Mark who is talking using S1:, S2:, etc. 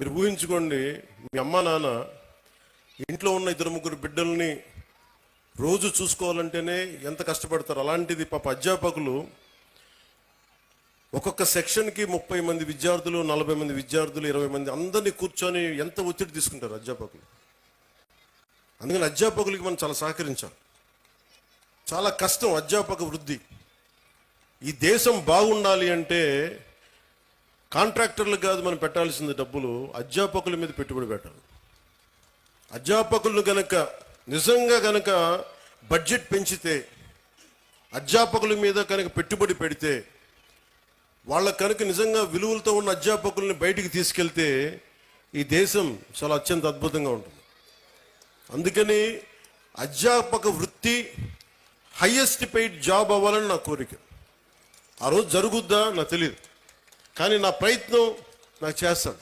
S1: మీరు ఊహించుకోండి మీ అమ్మ నాన్న ఇంట్లో ఉన్న ఇద్దరు ముగ్గురు బిడ్డల్ని రోజు చూసుకోవాలంటేనే ఎంత కష్టపడతారు? అలాంటిది పాప అధ్యాపకులు ఒక్కొక్క సెక్షన్కి ముప్పై మంది విద్యార్థులు నలభై మంది విద్యార్థులు ఇరవై మంది అందరినీ కూర్చొని ఎంత ఒత్తిడి తీసుకుంటారు అధ్యాపకులు? అందుకని అధ్యాపకులకి మనం చాలా సహకరించాలి. చాలా కష్టం అధ్యాపక వృద్ధి. ఈ దేశం బాగుండాలి అంటే కాంట్రాక్టర్లకు కాదు మనం పెట్టాల్సిన డబ్బులు అధ్యాపకుల మీద పెట్టుబడి పెట్టాలి. అధ్యాపకులను గనక నిజంగా గనక బడ్జెట్ పెంచితే అధ్యాపకుల మీద కనుక పెట్టుబడి పెడితే వాళ్ళ కనుక నిజంగా విలువలతో ఉన్న అధ్యాపకుల్ని బయటికి తీసుకెళ్తే ఈ దేశం చాలా అత్యంత అద్భుతంగా ఉంటుంది. అందుకని అధ్యాపక వృత్తి హయ్యెస్ట్ పెయిడ్ జాబ్ అవ్వాలని నా కోరిక. ఆ రోజు జరుగుద్దా? నాకు తెలియదు కానీ నా ప్రయత్నం నాకు చేస్తాను.